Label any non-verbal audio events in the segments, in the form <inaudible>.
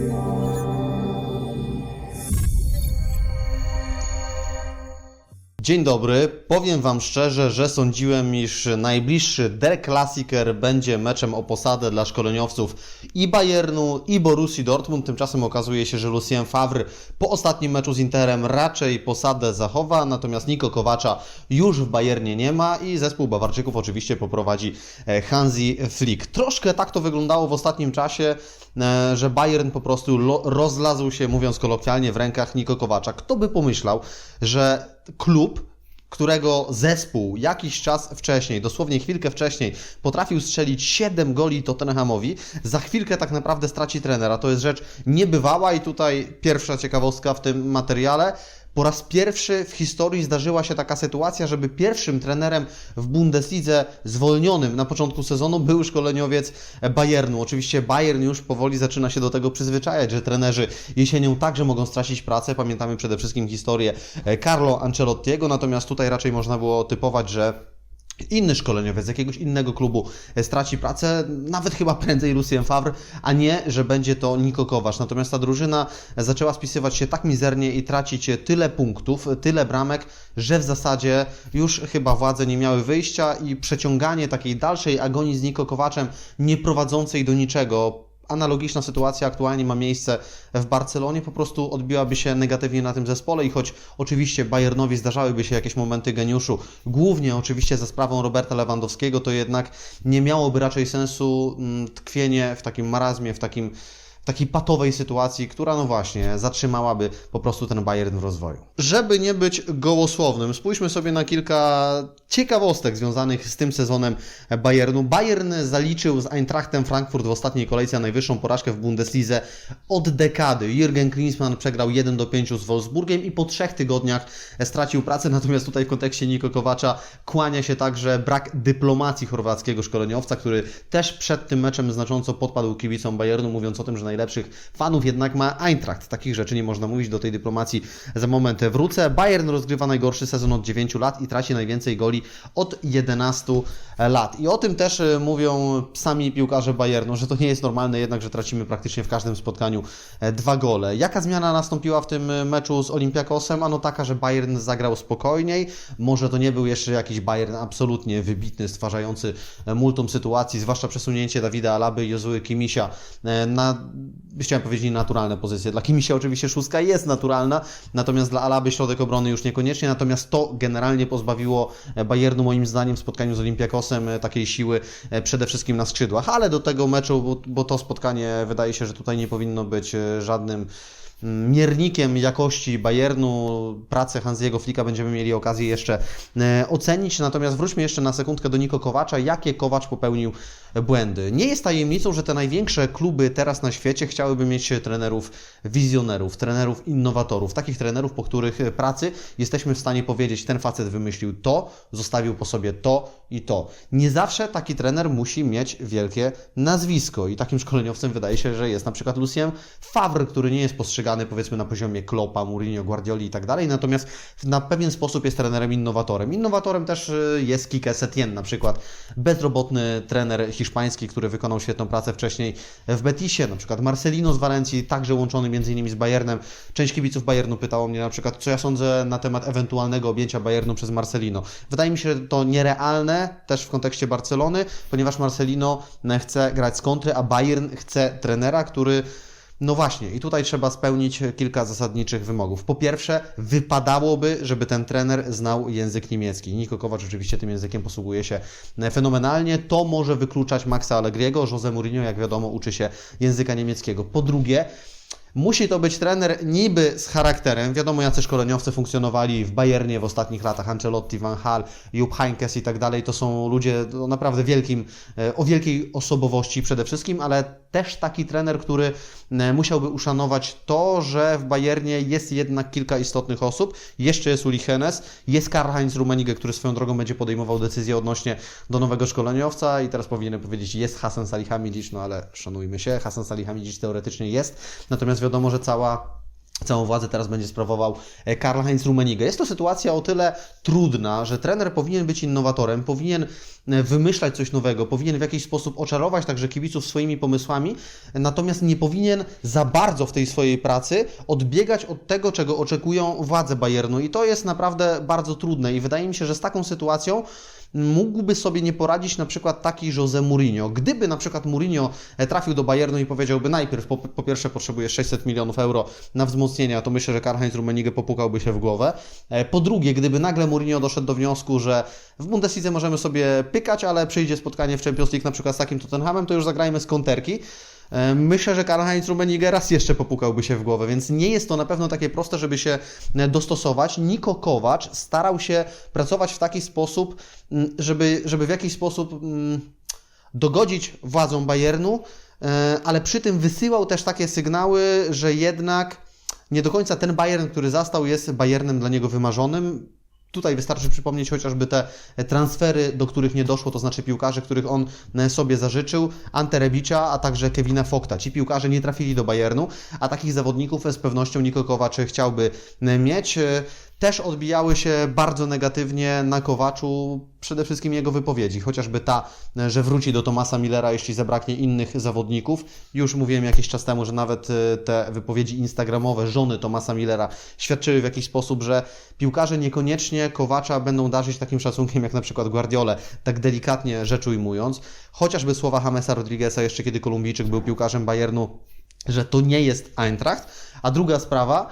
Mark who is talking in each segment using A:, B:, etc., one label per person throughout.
A: Yeah. Dzień dobry. Powiem Wam szczerze, że sądziłem, iż najbliższy Der Klassiker będzie meczem o posadę dla szkoleniowców i Bayernu, i Borussii Dortmund. Tymczasem okazuje się, że Lucien Favre po ostatnim meczu z Interem raczej posadę zachowa, natomiast Niko Kowacza już w Bayernie nie ma i zespół Bawarczyków oczywiście poprowadzi e, Hansi Flick. Troszkę tak to wyglądało w ostatnim czasie, e, że Bayern po prostu rozlazł się, mówiąc kolokwialnie, w rękach Niko Kowacza. Kto by pomyślał, że klub, którego zespół jakiś czas wcześniej, dosłownie chwilkę wcześniej, potrafił strzelić 7 goli Tottenhamowi, za chwilkę tak naprawdę straci trenera. To jest rzecz niebywała i tutaj pierwsza ciekawostka w tym materiale. Po raz pierwszy w historii zdarzyła się taka sytuacja, żeby pierwszym trenerem w Bundeslidze zwolnionym na początku sezonu był szkoleniowiec Bayernu. Oczywiście Bayern już powoli zaczyna się do tego przyzwyczajać, że trenerzy jesienią także mogą stracić pracę. Pamiętamy przede wszystkim historię Carlo Ancelottiego, natomiast tutaj raczej można było typować, że inny szkoleniowiec z jakiegoś innego klubu e, straci pracę, nawet chyba prędzej Lucien Favre, a nie, że będzie to Niko Kowasz. Natomiast ta drużyna zaczęła spisywać się tak mizernie i tracić tyle punktów, tyle bramek, że w zasadzie już chyba władze nie miały wyjścia i przeciąganie takiej dalszej agonii z Niko Kowaczem, nie prowadzącej do niczego, analogiczna sytuacja aktualnie ma miejsce w Barcelonie, po prostu odbiłaby się negatywnie na tym zespole i choć oczywiście Bayernowi zdarzałyby się jakieś momenty geniuszu, głównie oczywiście za sprawą Roberta Lewandowskiego, to jednak nie miałoby raczej sensu mm, tkwienie w takim marazmie, w takim takiej patowej sytuacji, która no właśnie zatrzymałaby po prostu ten Bayern w rozwoju. Żeby nie być gołosłownym, spójrzmy sobie na kilka ciekawostek związanych z tym sezonem Bayernu. Bayern zaliczył z Eintrachtem Frankfurt w ostatniej kolejce najwyższą porażkę w Bundeslidze od dekady. Jürgen Klinsmann przegrał 1 do 5 z Wolfsburgiem i po trzech tygodniach stracił pracę, natomiast tutaj w kontekście Niko Kowacza kłania się także brak dyplomacji chorwackiego szkoleniowca, który też przed tym meczem znacząco podpadł kibicom Bayernu, mówiąc o tym, że najlepszych fanów jednak ma Eintracht. Takich rzeczy nie można mówić, do tej dyplomacji za moment wrócę. Bayern rozgrywa najgorszy sezon od 9 lat i traci najwięcej goli od 11 lat. I o tym też e, mówią sami piłkarze Bayernu, że to nie jest normalne jednak, że tracimy praktycznie w każdym spotkaniu e, dwa gole. Jaka zmiana nastąpiła w tym e, meczu z Olympiakosem? Ano taka, że Bayern zagrał spokojniej. Może to nie był jeszcze jakiś Bayern absolutnie wybitny, stwarzający multum sytuacji, zwłaszcza przesunięcie Dawida Alaby i Jozue Kimisia na, chciałem powiedzieć, nienaturalne pozycje. Dla Kimisia oczywiście szóstka jest naturalna, natomiast dla Alaby środek obrony już niekoniecznie, natomiast to generalnie pozbawiło e, Bayernu moim zdaniem w spotkaniu z Olympiakosem e, takiej siły e, przede wszystkim na skrzydłach, ale do tego meczu, bo, bo to spotkanie wydaje się, że tutaj nie powinno być żadnym miernikiem jakości Bayernu, pracę Hansiego Flicka będziemy mieli okazję jeszcze e, ocenić. Natomiast wróćmy jeszcze na sekundkę do Niko Kowacza. Jakie Kowacz popełnił błędy? Nie jest tajemnicą, że te największe kluby teraz na świecie chciałyby mieć trenerów wizjonerów, trenerów innowatorów, takich trenerów, po których pracy jesteśmy w stanie powiedzieć, ten facet wymyślił to, zostawił po sobie to i to. Nie zawsze taki trener musi mieć wielkie nazwisko i takim szkoleniowcem wydaje się, że jest na przykład Lucien Favre, który nie jest postrzegany powiedzmy na poziomie Klopa, Mourinho, Guardioli i tak dalej, natomiast na pewien sposób jest trenerem innowatorem. Innowatorem też y, jest Kike Setien, na przykład bezrobotny trener hiszpański, który wykonał świetną pracę wcześniej w Betisie, na przykład Marcelino z Walencji, także łączony między innymi z Bayernem. Część kibiców Bayernu pytało mnie na przykład, co ja sądzę na temat ewentualnego objęcia Bayernu przez Marcelino. Wydaje mi się to nierealne, też w kontekście Barcelony, ponieważ Marcelino e, chce grać z kontry, a Bayern chce trenera, który no właśnie, i tutaj trzeba spełnić kilka zasadniczych wymogów. Po pierwsze, wypadałoby, żeby ten trener znał język niemiecki. Niko Kowacz oczywiście tym językiem posługuje się fenomenalnie. To może wykluczać Maxa Allegriego. Jose Mourinho, jak wiadomo, uczy się języka niemieckiego. Po drugie, Musi to być trener niby z charakterem. Wiadomo, jacy szkoleniowcy funkcjonowali w Bayernie w ostatnich latach. Ancelotti, Van Hal, Jupp Heynckes i tak dalej. To są ludzie o naprawdę wielkim, e, o wielkiej osobowości przede wszystkim, ale też taki trener, który e, musiałby uszanować to, że w Bayernie jest jednak kilka istotnych osób. Jeszcze jest Uli Hennes, jest Karl-Heinz Rummenigge, który swoją drogą będzie podejmował decyzję odnośnie do nowego szkoleniowca i teraz powinienem powiedzieć, jest Hasan Salihamidzic, no ale szanujmy się, Hasan Salihamidzic teoretycznie jest, natomiast wiadomo, że cała Całą władzę teraz będzie sprawował e, Karl-Heinz Rummenigge. Jest to sytuacja o tyle trudna, że trener powinien być innowatorem, powinien wymyślać coś nowego, powinien w jakiś sposób oczarować także kibiców swoimi pomysłami, natomiast nie powinien za bardzo w tej swojej pracy odbiegać od tego, czego oczekują władze Bayernu i to jest naprawdę bardzo trudne i wydaje mi się, że z taką sytuacją mógłby sobie nie poradzić na przykład taki Jose Mourinho. Gdyby na przykład Mourinho e, trafił do Bayernu i powiedziałby najpierw, po, po pierwsze potrzebuje 600 milionów euro na wzmocnienia, to myślę, że Karl-Heinz Rummenigge popukałby się w głowę. E, Po drugie, gdyby nagle Mourinho doszedł do wniosku, że w Bundeslidze możemy sobie pykać, ale przyjdzie spotkanie w Champions League na przykład z takim Tottenhamem, to już zagrajmy z konterki. E, Myślę, że Karl-Heinz Rummenigge raz jeszcze popukałby się w głowę, więc nie jest to na pewno takie proste, żeby się e, dostosować. Niko Kovac starał się pracować w taki sposób, żeby, żeby w jakiś sposób dogodzić władzom Bayernu, e, ale przy tym wysyłał też takie sygnały, że jednak nie do końca ten Bayern, który zastał, jest Bayernem dla niego wymarzonym. Tutaj wystarczy przypomnieć chociażby te transfery, do których nie doszło, to znaczy piłkarzy, których on e, sobie zażyczył, Ante Rebicza, a także Kevina Fokta. Ci piłkarze nie trafili do Bayernu, a takich zawodników z pewnością Niko Kovac chciałby e, mieć. Też odbijały się bardzo negatywnie na Kowaczu przede wszystkim jego wypowiedzi, chociażby ta, że wróci do Tomasa Millera, jeśli zabraknie innych zawodników. Już mówiłem jakiś czas temu, że nawet e, te wypowiedzi instagramowe żony Tomasa Millera świadczyły w jakiś sposób, że piłkarze niekoniecznie Kowacza będą darzyć takim szacunkiem jak na przykład Guardiole, tak delikatnie rzecz ujmując. Chociażby słowa Jamesa Rodrigueza jeszcze kiedy Kolumbijczyk był piłkarzem Bayernu, że to nie jest Eintracht. A druga sprawa,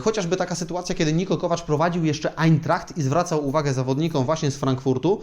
A: chociażby taka sytuacja, kiedy Niko Kovac prowadził jeszcze Eintracht i zwracał uwagę zawodnikom właśnie z Frankfurtu,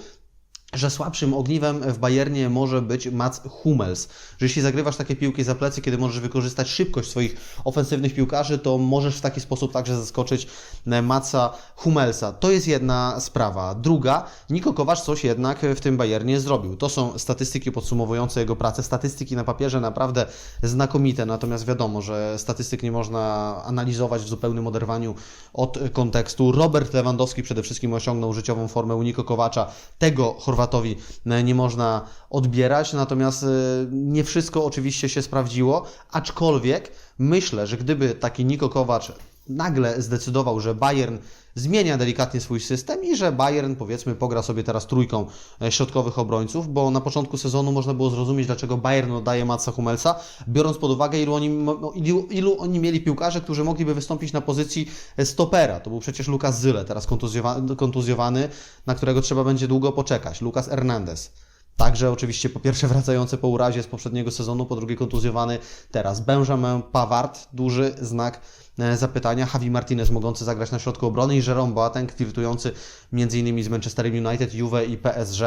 A: że słabszym ogniwem w Bayernie może być Mats Hummels. Że jeśli zagrywasz takie piłki za plecy, kiedy możesz wykorzystać szybkość swoich ofensywnych piłkarzy, to możesz w taki sposób także zaskoczyć e, Matsa Hummelsa. To jest jedna sprawa. Druga, Niko Kovac coś jednak w tym Bayernie zrobił. To są statystyki podsumowujące jego pracę. Statystyki na papierze naprawdę znakomite, natomiast wiadomo, że statystyk nie można analizować w zupełnym oderwaniu od kontekstu. Robert Lewandowski przede wszystkim osiągnął życiową formę u Niko Kovacza. Tego Chorwatowi e, nie można odbierać, natomiast e, nie wszystko oczywiście się sprawdziło, aczkolwiek myślę, że gdyby taki Niko Kovac nagle zdecydował, że Bayern zmienia delikatnie swój system i że Bayern powiedzmy pogra sobie teraz trójką e, środkowych obrońców, bo na początku sezonu można było zrozumieć, dlaczego Bayern oddaje Matsa Hummelsa, biorąc pod uwagę ilu oni, mo- ilu, ilu oni mieli piłkarzy, którzy mogliby wystąpić na pozycji e, stopera. To był przecież Lukas Zyle, teraz kontuzjowa- kontuzjowany, na którego trzeba będzie długo poczekać. Lukas Hernandez. Także oczywiście po pierwsze <laughs> wracający po urazie z poprzedniego sezonu, po drugie kontuzjowany teraz Benjamin Pavard, duży znak e, zapytania, Javi Martinez mogący zagrać na środku obrony i Jerome Boateng flirtujący m.in. z Manchesterem United, Juve i PSG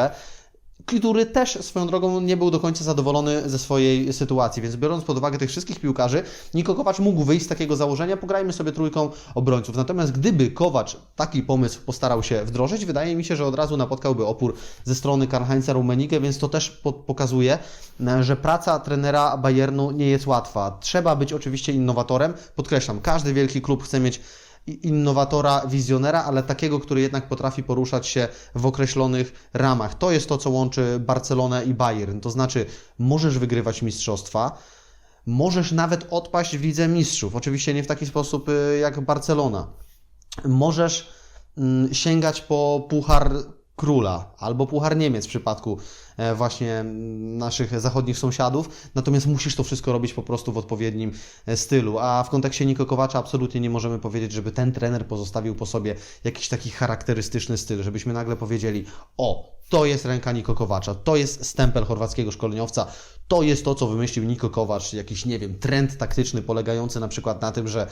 A: który też swoją drogą nie był do końca zadowolony ze swojej sytuacji, więc biorąc pod uwagę tych wszystkich piłkarzy, Niko Kovac mógł wyjść z takiego założenia, pograjmy sobie trójką obrońców. Natomiast gdyby Kovac taki pomysł postarał się wdrożyć, wydaje mi się, że od razu napotkałby opór ze strony Karl-Heinza więc to też po pokazuje, e, że praca trenera Bayernu nie jest łatwa. Trzeba być oczywiście innowatorem, podkreślam, każdy wielki klub chce mieć innowatora, wizjonera, ale takiego, który jednak potrafi poruszać się w określonych ramach. To jest to, co łączy Barcelonę i Bayern. To znaczy, możesz wygrywać mistrzostwa, możesz nawet odpaść w Lidze Mistrzów. Oczywiście nie w taki sposób y, jak Barcelona. Możesz mm, sięgać po Puchar Króla albo Puchar Niemiec w przypadku e, właśnie naszych zachodnich sąsiadów, natomiast musisz to wszystko robić po prostu w odpowiednim e, stylu. A w kontekście Niko Kowacza absolutnie nie możemy powiedzieć, żeby ten trener pozostawił po sobie jakiś taki charakterystyczny styl, żebyśmy nagle powiedzieli: O, to jest ręka Niko Kowacza, to jest stempel chorwackiego szkoleniowca, to jest to, co wymyślił Niko Kowacz, jakiś, nie wiem, trend taktyczny polegający na przykład na tym, że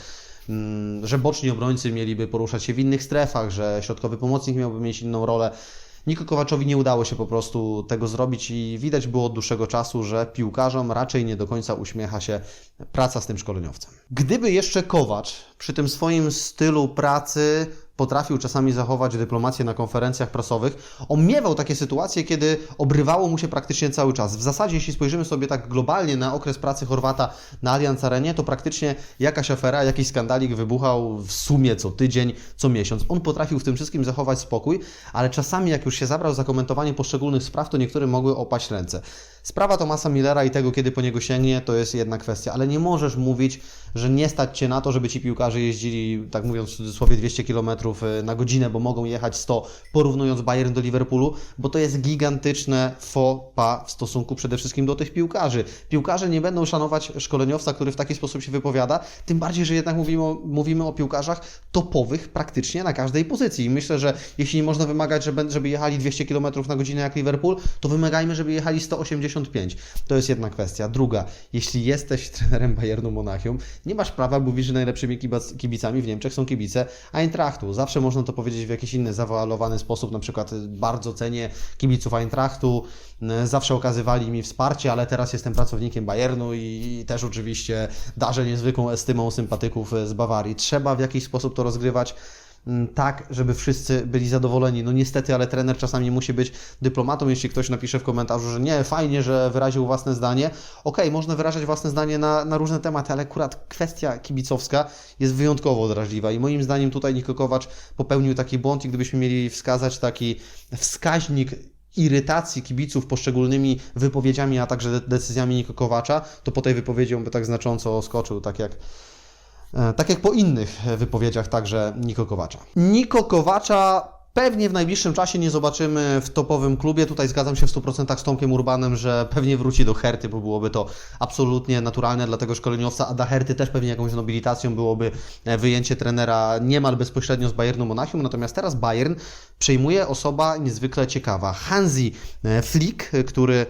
A: że boczni obrońcy mieliby poruszać się w innych strefach, że środkowy pomocnik miałby mieć inną rolę. Niko Kowaczowi nie udało się po prostu tego zrobić i widać było od dłuższego czasu, że piłkarzom raczej nie do końca uśmiecha się praca z tym szkoleniowcem. Gdyby jeszcze Kowacz przy tym swoim stylu pracy potrafił czasami zachować dyplomację na konferencjach prasowych. On miewał takie sytuacje, kiedy obrywało mu się praktycznie cały czas. W zasadzie, jeśli spojrzymy sobie tak globalnie na okres pracy Chorwata na Allianz Arenie, to praktycznie jakaś afera, jakiś skandalik wybuchał w sumie co tydzień, co miesiąc. On potrafił w tym wszystkim zachować spokój, ale czasami jak już się zabrał za komentowanie poszczególnych spraw, to niektórym mogły opaść ręce. Sprawa Tomasa Millera i tego, kiedy po niego sięgnie, to jest jedna kwestia, ale nie możesz mówić, że nie stać Cię na to, żeby ci piłkarze jeździli, tak mówiąc w cudzysłowie, 200 km na godzinę, bo mogą jechać 100, porównując Bayern do Liverpoolu, bo to jest gigantyczne faux pas w stosunku przede wszystkim do tych piłkarzy. Piłkarze nie będą szanować szkoleniowca, który w taki sposób się wypowiada, tym bardziej, że jednak mówimy o, mówimy o piłkarzach topowych praktycznie na każdej pozycji. I myślę, że jeśli nie można wymagać, żeby, żeby jechali 200 km na godzinę jak Liverpool, to wymagajmy, żeby jechali 185. To jest jedna kwestia. Druga, jeśli jesteś trenerem Bayernu Monachium, nie masz prawa mówić, że najlepszymi kibicami w Niemczech są kibice Eintrachtu. Zawsze można to powiedzieć w jakiś inny, zawoalowany sposób, na przykład y, bardzo cenię kibiców Eintrachtu, y, zawsze okazywali mi wsparcie, ale teraz jestem pracownikiem Bayernu i, też oczywiście darzę niezwykłą estymą sympatyków y, z Bawarii. Trzeba w jakiś sposób to rozgrywać tak, żeby wszyscy byli zadowoleni. No niestety, ale trener czasami musi być dyplomatą. Jeśli ktoś napisze w komentarzu, że nie, fajnie, że wyraził własne zdanie. Okej, można wyrażać własne zdanie na, na różne tematy, ale akurat kwestia kibicowska jest wyjątkowo drażliwa i moim zdaniem tutaj Niko Kowacz popełnił taki błąd i gdybyśmy mieli wskazać taki wskaźnik irytacji kibiców poszczególnymi wypowiedziami, a także de- decyzjami Niko Kowacza, to po tej wypowiedzi on by tak znacząco skoczył, tak jak Tak jak po innych e, wypowiedziach także Niko Kowacza. Niko Kowacza pewnie w najbliższym czasie nie zobaczymy w topowym klubie. Tutaj zgadzam się w 100% z Tomkiem Urbanem, że pewnie wróci do Herty, bo byłoby to absolutnie naturalne dla tego szkoleniowca, a dla Herty też pewnie jakąś nobilitacją byłoby e, wyjęcie trenera niemal bezpośrednio z Bayernu Monachium. Natomiast teraz Bayern przejmuje osoba niezwykle ciekawa. Hansi e, Flick, e, który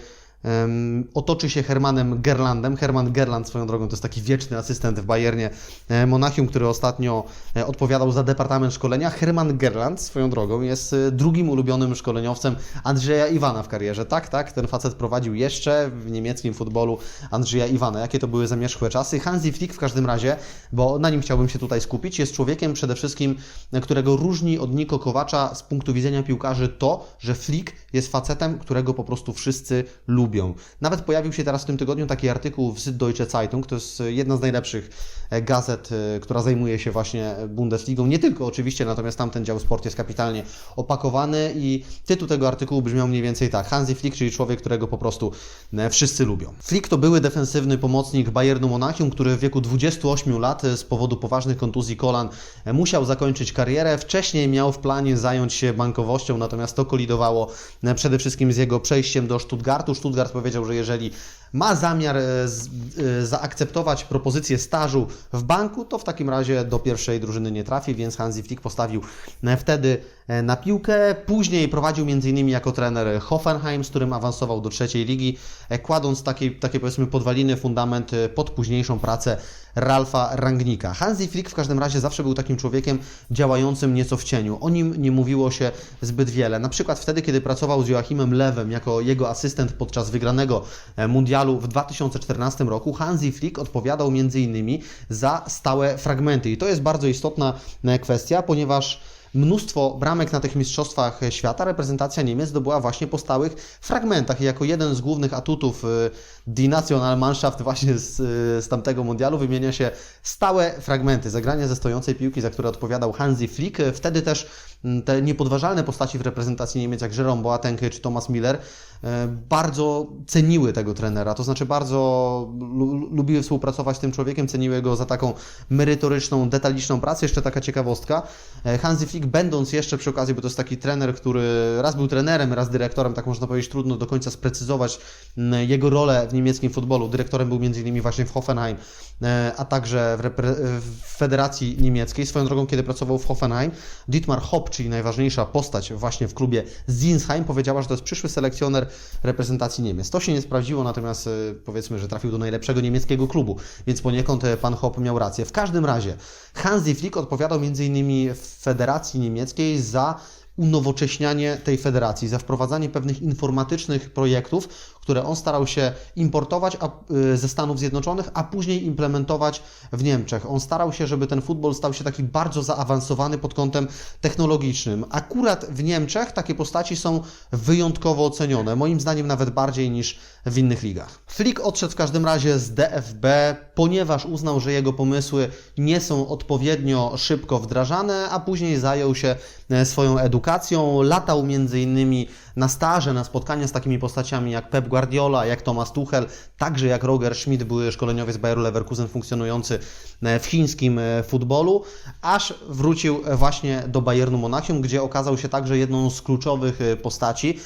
A: otoczy się Hermanem Gerlandem. Herman Gerland swoją drogą to jest taki wieczny asystent w Bayernie e, Monachium, który ostatnio e, odpowiadał za departament szkolenia. Herman Gerland swoją drogą jest e, drugim ulubionym szkoleniowcem Andrzeja Iwana w karierze. Tak, tak, ten facet prowadził jeszcze w niemieckim futbolu Andrzeja Iwana. Jakie to były zamierzchłe czasy? Hansi Flick w każdym razie, bo na nim chciałbym się tutaj skupić, jest człowiekiem przede wszystkim, którego różni od Niko Kowacza z punktu widzenia piłkarzy to, że Flick jest facetem, którego po prostu wszyscy lubią. Nawet pojawił się teraz w tym tygodniu taki artykuł w Süddeutsche Zeitung, to jest jedna z najlepszych e, gazet, e, która zajmuje się właśnie Bundesligą, nie tylko oczywiście, natomiast tamten dział sport jest kapitalnie opakowany i tytuł tego artykułu brzmiał mniej więcej tak, Hansi Flick, czyli człowiek, którego po prostu e, wszyscy lubią. Flick to były defensywny pomocnik Bayernu Monachium, który w wieku 28 lat e, z powodu poważnych kontuzji kolan e, musiał zakończyć karierę. Wcześniej miał w planie zająć się bankowością, natomiast to kolidowało e, przede wszystkim z jego przejściem do Stuttgartu. Stuttgart powiedział, że jeżeli ma zamiar e, e, zaakceptować propozycję stażu w banku, to w takim razie do pierwszej drużyny nie trafi, więc Hansi Flick postawił e, wtedy na piłkę. Później prowadził m.in. jako trener Hoffenheim, z którym awansował do trzeciej ligi, kładąc takie, takie powiedzmy podwaliny, fundament pod późniejszą pracę Ralfa Rangnika. Hansi Flick w każdym razie zawsze był takim człowiekiem działającym nieco w cieniu. O nim nie mówiło się zbyt wiele. Na przykład wtedy, kiedy pracował z Joachimem Lewem jako jego asystent podczas wygranego e, w 2014 roku, Hansi Flick odpowiadał m.in. za stałe fragmenty. I to jest bardzo istotna e, kwestia, ponieważ mnóstwo bramek na tych mistrzostwach świata reprezentacja Niemiec zdobyła właśnie po stałych fragmentach. I jako jeden z głównych atutów y, Die Nationalmannschaft właśnie z, y, z tamtego mundialu wymienia się stałe fragmenty, zagrania ze stojącej piłki, za które odpowiadał Hansi Flick. Wtedy też mm, te niepodważalne postaci w reprezentacji Niemiec, jak Jerome Boateng czy Thomas Miller, y, bardzo ceniły tego trenera, to znaczy bardzo lu- lubiły współpracować z tym człowiekiem, ceniły go za taką merytoryczną, detaliczną pracę. Jeszcze taka ciekawostka, e, Hansi Flick będąc jeszcze przy okazji, bo to jest taki trener, który raz był trenerem, raz dyrektorem, tak można powiedzieć, trudno do końca sprecyzować mm, jego rolę w niemieckim futbolu. Dyrektorem był m.in. właśnie w Hoffenheim, e, a także w, repre- w Federacji Niemieckiej. Swoją drogą, kiedy pracował w Hoffenheim, Dietmar Hopp, czyli najważniejsza postać właśnie w klubie Zinsheim, powiedziała, że to jest przyszły selekcjoner reprezentacji Niemiec. To się nie sprawdziło, natomiast e, powiedzmy, że trafił do najlepszego niemieckiego klubu, więc poniekąd e, pan Hopp miał rację. W każdym razie Hansi Flick odpowiadał m.in. w Federacji Niemieckiej za unowocześnianie tej federacji, za wprowadzanie pewnych informatycznych projektów, które on starał się importować y, ze Stanów Zjednoczonych, a później implementować w Niemczech. On starał się, żeby ten futbol stał się taki bardzo zaawansowany pod kątem technologicznym. Akurat w Niemczech takie postaci są wyjątkowo ocenione, moim zdaniem nawet bardziej niż w innych ligach. Flick odszedł w każdym razie z DFB, ponieważ uznał, że jego pomysły nie są odpowiednio szybko wdrażane, a później zajął się e, swoją edukacją. Latał między innymi na staże, na spotkania z takimi postaciami jak Pep Guardiola, jak Thomas Tuchel, także jak Roger Schmidt, były szkoleniowiec Bayeru Leverkusen funkcjonujący e, w chińskim e, futbolu, aż wrócił właśnie do Bayernu Monachium, gdzie okazał się także jedną z kluczowych e, postaci.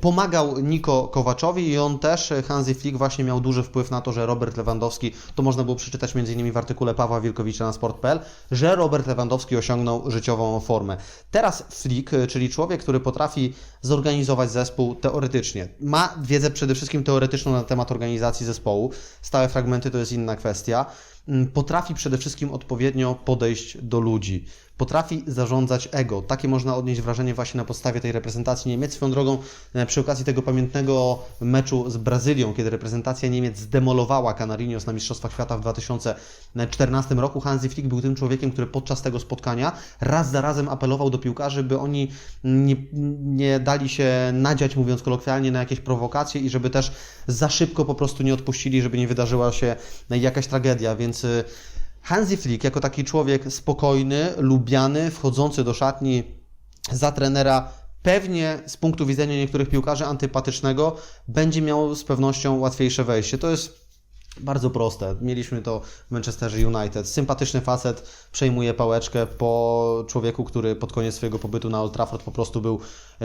A: Pomagał Niko Kowaczowi i on też, Hansi Flick, właśnie miał duży wpływ na to, że Robert Lewandowski, to można było przeczytać m.in. w artykule Pawła Wilkowicza na sport.pl, że Robert Lewandowski osiągnął życiową formę. Teraz Flick, czyli człowiek, który potrafi zorganizować zespół teoretycznie, ma wiedzę przede wszystkim teoretyczną na temat organizacji zespołu, stałe fragmenty to jest inna kwestia, potrafi przede wszystkim odpowiednio podejść do ludzi potrafi zarządzać ego. Takie można odnieść wrażenie właśnie na podstawie tej reprezentacji Niemiec. Swoją drogą, e, przy okazji tego pamiętnego meczu z Brazylią, kiedy reprezentacja Niemiec zdemolowała Canarinos na Mistrzostwach Świata w 2014 roku, Hansi Flick był tym człowiekiem, który podczas tego spotkania raz za razem apelował do piłkarzy, by oni nie, nie dali się nadziać, mówiąc kolokwialnie, na jakieś prowokacje i żeby też za szybko po prostu nie odpuścili, żeby nie wydarzyła się jakaś tragedia, więc e, Hansi Flick jako taki człowiek spokojny, lubiany, wchodzący do szatni za trenera pewnie z punktu widzenia niektórych piłkarzy antypatycznego będzie miał z pewnością łatwiejsze wejście. To jest bardzo proste. Mieliśmy to w Manchester United. Sympatyczny facet przejmuje pałeczkę po człowieku, który pod koniec swojego pobytu na Old Trafford po prostu był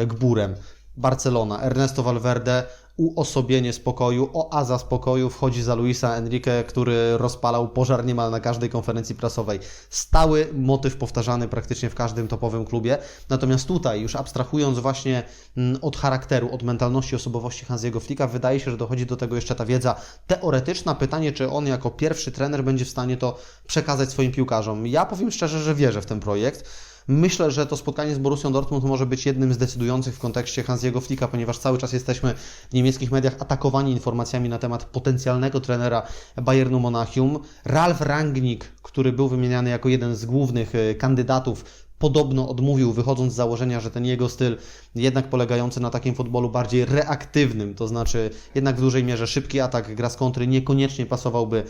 A: gburem. Barcelona, Ernesto Valverde, uosobienie spokoju, oaza spokoju, wchodzi za Luisa Enrique, który rozpalał pożar niemal na każdej konferencji prasowej. Stały motyw powtarzany praktycznie w każdym topowym klubie. Natomiast tutaj, już abstrahując właśnie mm, od charakteru, od mentalności, osobowości Hansiego Flicka, wydaje się, że dochodzi do tego jeszcze ta wiedza teoretyczna. Pytanie, czy on jako pierwszy trener będzie w stanie to przekazać swoim piłkarzom. Ja powiem szczerze, że wierzę w ten projekt. Myślę, że to spotkanie z Borussią Dortmund może być jednym z decydujących w kontekście Hansiego Flicka, ponieważ cały czas jesteśmy w niemieckich mediach atakowani informacjami na temat potencjalnego trenera Bayernu Monachium. Ralf Rangnick, który był wymieniany jako jeden z głównych e, kandydatów podobno odmówił, wychodząc z założenia, że ten jego styl, jednak polegający na takim futbolu bardziej reaktywnym, to znaczy jednak w dużej mierze szybki atak, gra z kontry, niekoniecznie pasowałby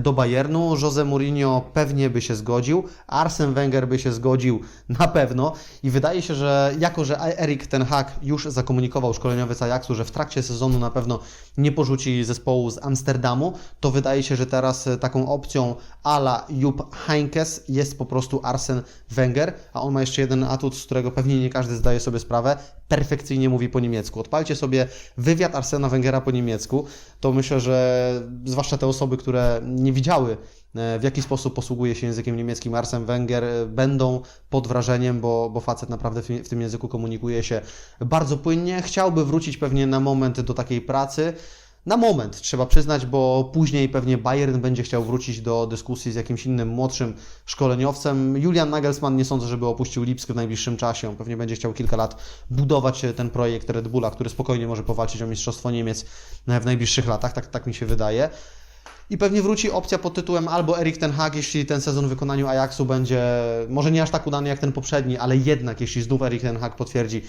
A: do Bayernu. Jose Mourinho pewnie by się zgodził, Arsene Wenger by się zgodził na pewno i wydaje się, że jako, że Erik Ten Hag już zakomunikował szkoleniowiec Ajaxu, że w trakcie sezonu na pewno nie porzuci zespołu z Amsterdamu, to wydaje się, że teraz taką opcją ala Jupp Heynckes jest po prostu Arsene Wenger, a on ma jeszcze jeden atut, z którego pewnie nie każdy zdaje sobie sprawę. Perfekcyjnie mówi po niemiecku. Odpalcie sobie wywiad Arsena Wengera po niemiecku, to myślę, że zwłaszcza te osoby, które nie widziały e, w jaki sposób posługuje się językiem niemieckim Arsene Wenger, e, będą pod wrażeniem, bo, bo facet naprawdę w tym języku komunikuje się bardzo płynnie. Chciałby wrócić pewnie na moment do takiej pracy, na moment, trzeba przyznać, bo później pewnie Bayern będzie chciał wrócić do dyskusji z jakimś innym młodszym szkoleniowcem. Julian Nagelsmann nie sądzę, żeby opuścił Lipsk w najbliższym czasie. On pewnie będzie chciał kilka lat budować ten projekt Red Bulla, który spokojnie może powalczyć o Mistrzostwo Niemiec w najbliższych latach, tak, tak mi się wydaje. I pewnie wróci opcja pod tytułem albo Erik Ten Hag, jeśli ten sezon w wykonaniu Ajaxu będzie może nie aż tak udany jak ten poprzedni, ale jednak jeśli znów Erik Ten Hag potwierdzi,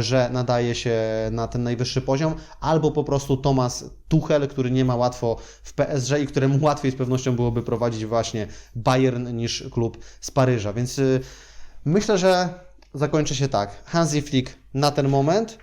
A: że nadaje się na ten najwyższy poziom, albo po prostu Thomas Tuchel, który nie ma łatwo w PSG i któremu <laughs> łatwiej z pewnością byłoby prowadzić właśnie Bayern niż klub z Paryża. Więc y, myślę, że zakończy się tak. Hansi Flick na ten moment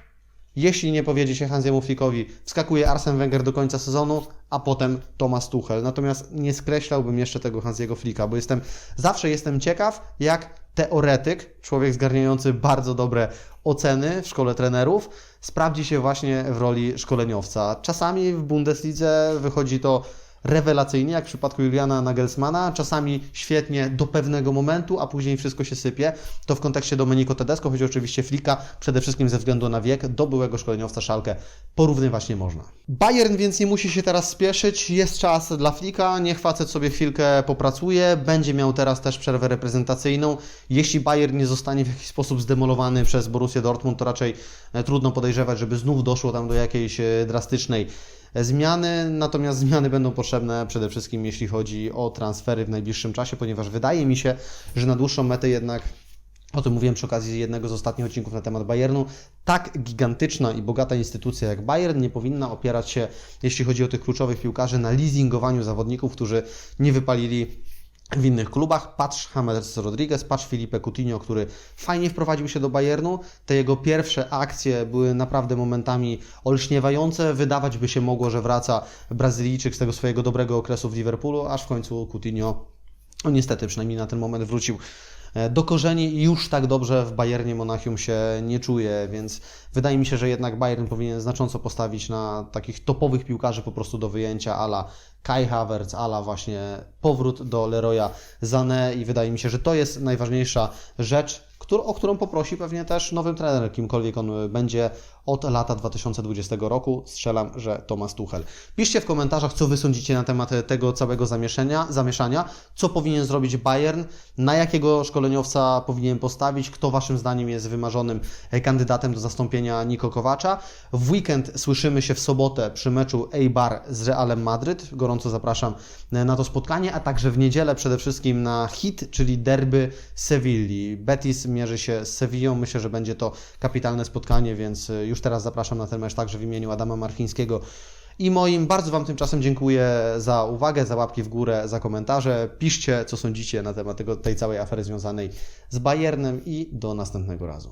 A: jeśli nie powiedzie się Hansiemu Flickowi, wskakuje Arsen Wenger do końca sezonu, a potem Thomas Tuchel. Natomiast nie skreślałbym jeszcze tego Hansiego Flicka, bo jestem, zawsze jestem ciekaw, jak teoretyk, człowiek zgarniający bardzo dobre oceny w szkole trenerów, sprawdzi się właśnie w roli szkoleniowca. Czasami w Bundeslidze wychodzi to rewelacyjnie, jak w przypadku Juliana Nagelsmana, czasami świetnie do pewnego momentu, a później wszystko się sypie. To w kontekście Domenico Tedesco, choć oczywiście Flika, przede wszystkim ze względu na wiek, do byłego szkoleniowca Szalkę porównywać nie można. Bayern więc nie musi się teraz spieszyć, jest czas dla Flika, niech facet sobie chwilkę popracuje, będzie miał teraz też przerwę reprezentacyjną. Jeśli Bayern nie zostanie w jakiś sposób zdemolowany przez Borussię Dortmund, to raczej e, trudno podejrzewać, żeby znów doszło tam do jakiejś e, drastycznej zmiany, natomiast zmiany będą potrzebne przede wszystkim jeśli chodzi o transfery w najbliższym czasie, ponieważ wydaje mi się, że na dłuższą metę jednak o tym mówiłem przy okazji jednego z ostatnich odcinków na temat Bayernu. Tak gigantyczna i bogata instytucja jak Bayern nie powinna opierać się, jeśli chodzi o tych kluczowych piłkarzy, na leasingowaniu zawodników, którzy nie wypalili w innych klubach. Patrz James Rodriguez, patrz Felipe Coutinho, który fajnie wprowadził się do Bayernu. Te jego pierwsze akcje były naprawdę momentami olśniewające. Wydawać by się mogło, że wraca Brazylijczyk z tego swojego dobrego okresu w Liverpoolu, aż w końcu Coutinho, no niestety przynajmniej na ten moment wrócił e, do korzeni i już tak dobrze w Bayernie Monachium się nie czuje, więc wydaje mi się, że jednak Bayern powinien znacząco postawić na takich topowych piłkarzy po prostu do wyjęcia ala Kai Havertz, ala właśnie powrót do Leroya Sané. I wydaje mi się, że to jest najważniejsza rzecz, o którą poprosi pewnie też nowy trener, kimkolwiek on będzie od lata 2020 roku. Strzelam, że Thomas Tuchel. Piszcie w komentarzach, co Wy sądzicie na temat tego całego zamieszania, zamieszania, co powinien zrobić Bayern, na jakiego szkoleniowca powinien postawić, kto Waszym zdaniem jest wymarzonym e, kandydatem do zastąpienia Niko Kowacza. W weekend słyszymy się w sobotę przy meczu Eibar z Realem Madryt. Gorąco zapraszam e, na to spotkanie, a także w niedzielę przede wszystkim na hit, czyli derby Sewilli. Betis mierzy się z Sewillą. Myślę, że będzie to kapitalne spotkanie, więc e, już teraz zapraszam na ten mecz także w imieniu Adama Marchińskiego i moim. Bardzo Wam tymczasem dziękuję za uwagę, za łapki w górę, za komentarze. Piszcie, co sądzicie na temat tego, tej całej afery związanej z Bayernem i do następnego razu.